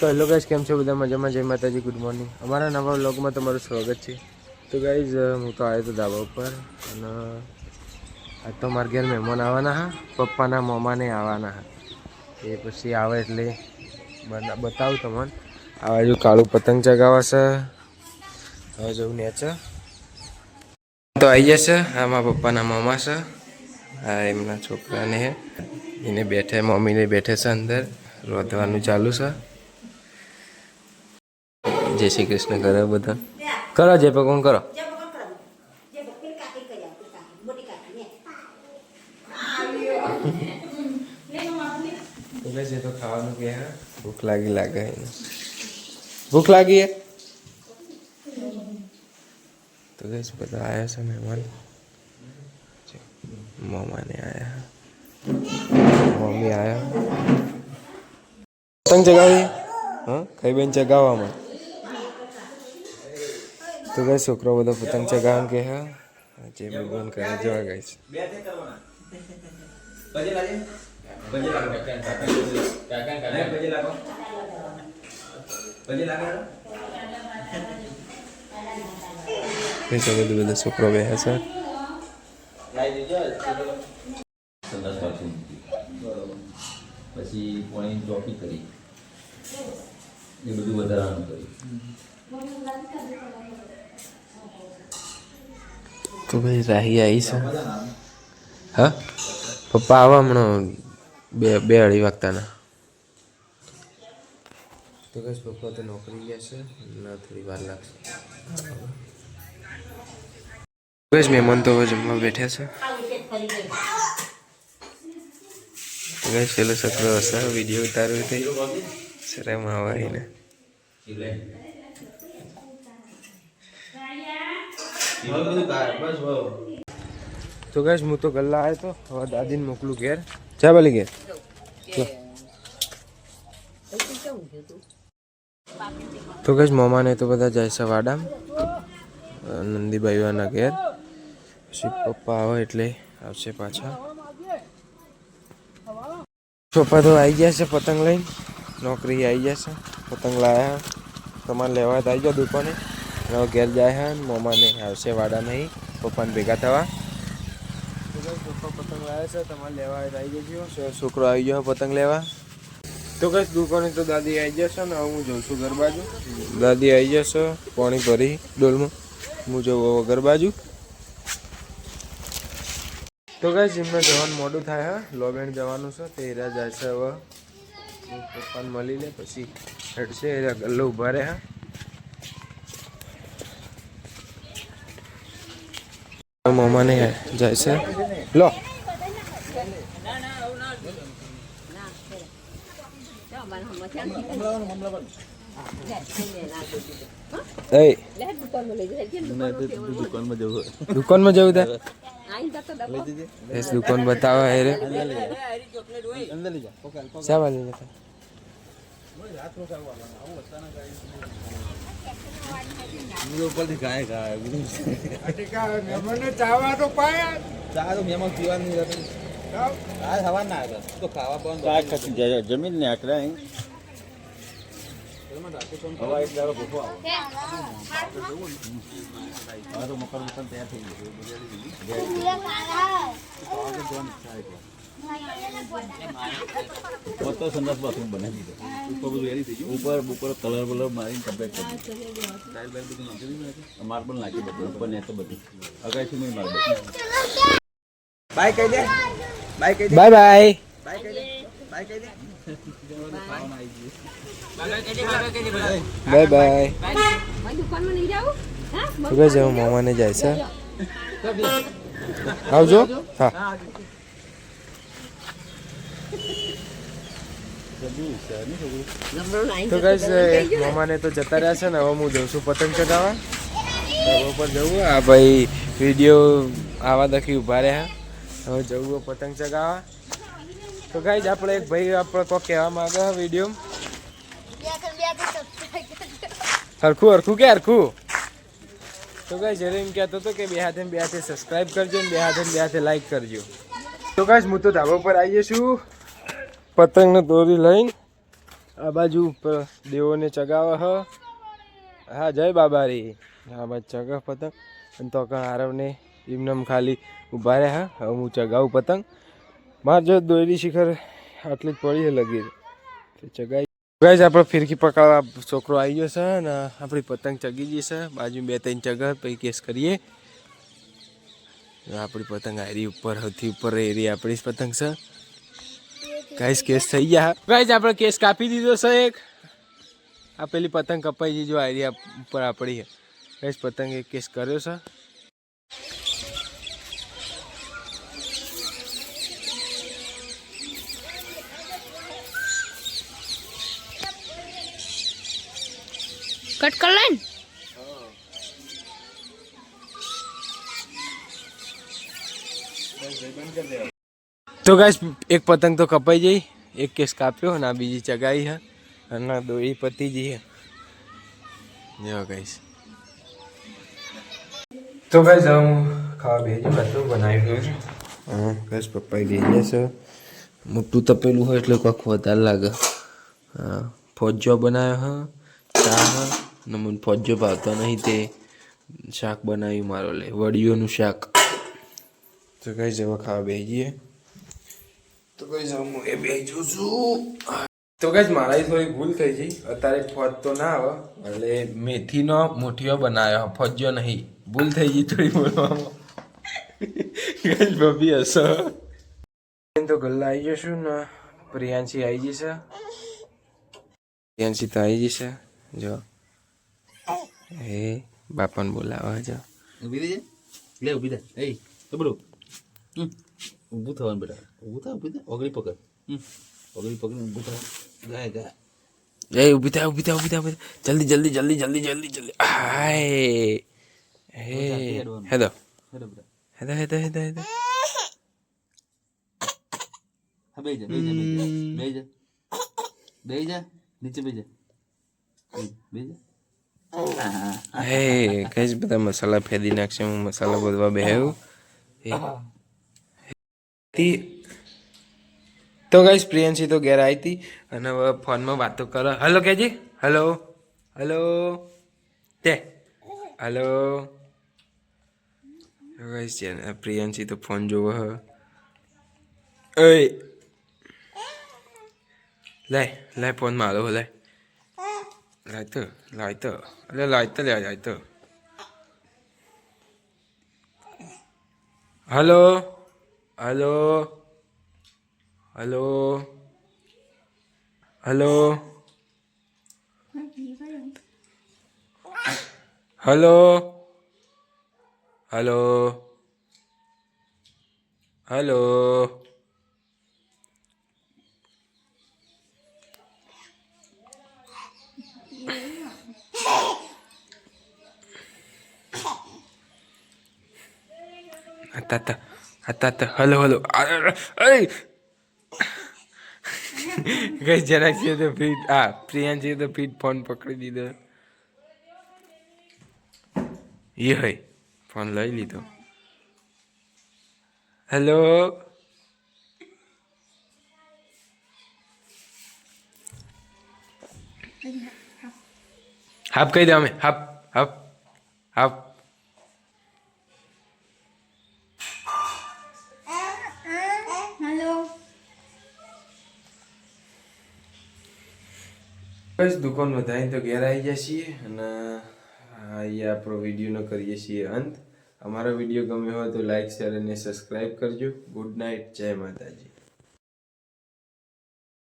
તો hello guys કેમ છો બધા? મજામાં? જય માતાજી ગુડ મોર્નિંગ અમારા નવા વ્લોગમાં તમારું સ્વાગત છે. તો ગાઈઝ હું તો આવ્યો તો ધાબા ઉપર અને આજ તો મારા ઘેર મહેમાન આવવાના હા. પપ્પાના મોમાને આવવાના હા. એ પછી આવે એટલે બતાવું તમને. આ બાજુ કાળું પતંગ ચગાવાશે. હવે જવું નેચર. તો આવી જશે. આ મારા પપ્પાના મામા છે. આ એમના છોકરાને એને બેઠે, મમ્મીને બેઠે છે અંદર. રોધવાનું ચાલુ છે. જય શ્રી કૃષ્ણ, કરો બધા. કરો, જય ભગવાન, કરો. ભૂખ લાગી લાગે ભૂખ લાગી તો ગઈશ બધા આવ્યા છે, મહેમાન? મમ્માને આવ્યા મમ્મી આવ્યા પતંગ ચગાવી હા? કઈ બેન ચગાવવામાં. તો ગઈ છોકરો બધો પતંગ ચગાવવાનું કે હા? જે ભગવાન કરે જોવા ગઈ છે. પૈસા બધું બધા છોકરો બે હશે પછી પોણી ચોપી કરી. એ બધું વધારાનું કર્યું. તો ભાઈ રાહી આવી છે? હા? પપ્પા આવા હમણાં બે બે અઢી વાગતાના. તો કઈ પપ્પા તો નોકરી ગયા છે? ના થોડી વાર લાગશે. બસ મહેમાન તો જમવા બેઠ્યા છે. કઈ પેલો છોકરો હશે? વીડિયો ઉતાર્યો તે? શરમ આવે તો ગેસ હું તો ગલ્લા આવ્યો તો. હવે દાદીને મોકલું ઘેર. ચા બાલી ઘેર. તો ગેસ મોમાને તો બધા જાય છે વાડામ. નંદીભાઈવાના ઘેર. પછી પપ્પા આવે એટલે આવશે પાછા. પપ્પા તો આવી ગયા છે પતંગ લઈને. નોકરી આવી ગયા છે. પતંગ લાયા. તમારે લેવા તો આવી જાઓ દુકાને. અને ઘેર જાય હે ને નહીં આવશે વાડા નહીં પપ્પાને ભેગા થવા. પપ્પા પતંગ લાવ્યા છે તમારે લેવા આવી જજો છોકરો આવી ગયો પતંગ લેવા. તો કઈ દુકાને તો દાદી આવી જશે ને હું જઉં છું ઘર બાજુ. દાદી આવી જશે પાણી ભરી ડોલમાં. હું જઉં હવે ઘર બાજુ. તો કઈ જીમને જવાનું મોડું થાય હા? લોબેણ જવાનું છે તે એરા જાય છે હવે. પપ્પાને મળી લે પછી હેડશે એરા ગલ્લો ઊભા રહે હા? મામાને જાય છે. લો. દુકાનમાં જવું દુકાનમાં જવું તા દુકાન બતાવે એ શા ઉપરથી ગાય ગાય ચા તો મહેમાન પીવાનું આ સવાર ના આગળ તો ખાવા પણ જમીન ને આકડા અહીં હવા એક દાડો ભૂખો આવે. તો મકર મકર તૈયાર થઈ ગયું. તો સંદાસ બાથરૂમ બનાવી દીધો. ઉપર બધું રેડી થઈ ગયું. ઉપર ઉપર કલર બલર મારીને કમ્પ્લેટ કરી દીધું. ટાઇલ બાઇલ બધું નાખી દીધું માર્બલ નાખી બધું ઉપર ને તો બધું. અગાઈથી મેં માર્બલ બાય કહી દે. બાય કહી દે. બાય બાય બાય કહી દે. બાય કહી દે. બાય બાય નહીં હા? જવું મામાને જાય છે આવજો. હા. તો કઈ મામાને તો જતા રહ્યા છે ને હવે હું જઉં છું પતંગ ચગાવવા. ધાબા ઉપર જવું આ ભાઈ વીડિયો આવા દખી ઊભા રહ્યા. હવે જવું પતંગ ચગાવવા. તો કઈ જ આપણે એક ભાઈ આપણે કોઈ કહેવા માંગે વીડિયો. હરખું હરખું કે હરખું? તો કઈ જરે એમ કહેતો હતો કે બે હાથે બે હાથે સબસ્ક્રાઇબ કરજો ને બે હાથે બે હાથે લાઈક કરજો. તો કઈ હું તો ધાબા ઉપર આવીએ છું. પતંગને દોરી લઈને આ બાજુ દેવોને ચગાવે હ. હા, જય બાબારી. આ બાજુ ચગાવ પતંગ. અને તો કણ આરવને એમનેમ ખાલી ઊભા રહ્યા. હવે હું ચગાવું પતંગ. માર જો દોરી શિખર આટલી જ પડી છે લગી ચગાવી ગાઈઝ આપણે ફિરકી પકડવા છોકરો આવી ગયો છે ને આપણી પતંગ ચગી ગઈ છે. બાજુ બે ત્રણ ચગર પછી કેસ કરીએ. આપણી પતંગ આરી ઉપર સૌથી ઉપર એરી આપણી જ પતંગ છે. ગાઈસ કેસ થઈ ગયા. ગાઈસ આપણે કેસ કાપી દીધો છે એક. આ પેલી પતંગ કપાઈ જઈ જો આઈડિયા ઉપર આપણી ગાઈસ પતંગ એક કેસ કર્યો છે. કટ કર લે ને. તો ગાઈસ એક પતંગ તો કપાઈ જઈ એક કેસ કાપ્યો અને આ બીજી ચગાઈ છે અને દોરી પતી જઈ જો ગાઈસ. તો ગાઈસ હું ખાવા બેસી બધું બનાવ્યું છે. હા ગાઈસ પપ્પાએ બેસીએ છે. મોટું તપેલું હોય એટલે કોઈક વધારે લાગે. હા ફોજો બનાવ્યો હ ચા હ. અને મને ફોજો ભાવતો નહીં તે શાક બનાવ્યું મારો લે વડીઓનું શાક. તો કઈ જવા ખાવા બેસીએ તો કઈ હું એ બે છું. તો કઈ મારા થોડી ભૂલ થઈ ગઈ. અત્યારે ફોજ તો ના આવે, એટલે મેથીનો મુઠિયો બનાવ્યો ફોજ્યો નહીં. ભૂલ થઈ ગઈ થોડી બોલવામાં. કઈ ભાભી હશે તો ગલ્લા આવી જશું ને. પ્રિયાંશી આવી જશે પ્રિયાંશી તો આવી જશે જો. એ બાપાને બોલાવા જો. ઊભી રહેજે. લે, ઊભી થા એ, તો હમ. ઊભું થવાનું બેટા ઊભું થા ઊભી થા ઓગળી પકડ. ઓગળી પકડ ઊભું થા ગાય ગાય એ ઊભી થા ઊભી થા ઊભી થા ઊભી થા. જલ્દી જલ્દી જલ્દી જલ્દી જલ્દી જલ્દી હાય હે બેટા હેદો હેદો હેદો હેદો હા બેહી જા બેહી જા બેહી જા બેહી જા નીચે બેજા જા બેહી- બેહી જા હે કઈ બધા મસાલા ફેદી નાખશે હું મસાલા બધવા બેહ્યું તો ગઈશ પ્રિયંશી તો ઘેર આવી હતી અને હવે ફોનમાં વાતો કરો. હલો કેજી? હલો હલો તે? હલો ગઈશ પ્રિયંશી તો ફોન જોવો હ ઓય! લાય લાય ફોન મારો લાય લાય તો લાય તો. અરે લાય તો, લે, લાય તો. Hello hello hello hello hello hello hello હતા હતા હલો હલો. અરે ગઈ જરાક છે તો ફીટ હા પ્રિયાન છે તો ફીટ ફોન પકડી દીધો. એ હોય ફોન લઈ લીધો. હેલો? હાફ કહી દે અમે, હાફ હાફ હાફ. બસ દુકાન વધારીને તો ઘેર આવી જઈએ અને અહીંયા આપણો વિડીયોનો કરીએ છીએ અંત. અમારો વીડિયો ગમ્યો હોય તો લાઈક શેર અને સબસ્ક્રાઈબ કરજો. ગુડ નાઇટ જય માતાજી.